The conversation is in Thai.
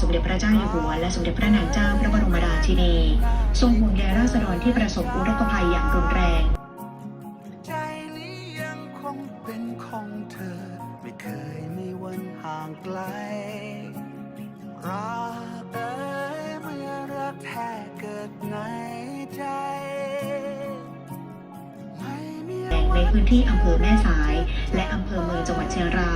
สมเด็จพระเจ้าอยู่หัวและสมเด็จพระนางเจ้าพระบรมราชินี ทรงห่วงใยราษฎรที่ประสบอุทกภัยอย่างรุนแรง ใจนี้ยังคงเป็นของเธอ ไม่เคยมีวันห่างไกลรักเอ๋ยเมื่อรักแท้เกิดในใจในพื้นที่อำเภอแม่สาย และอำเภอเมืองจังหวัดเชียงราย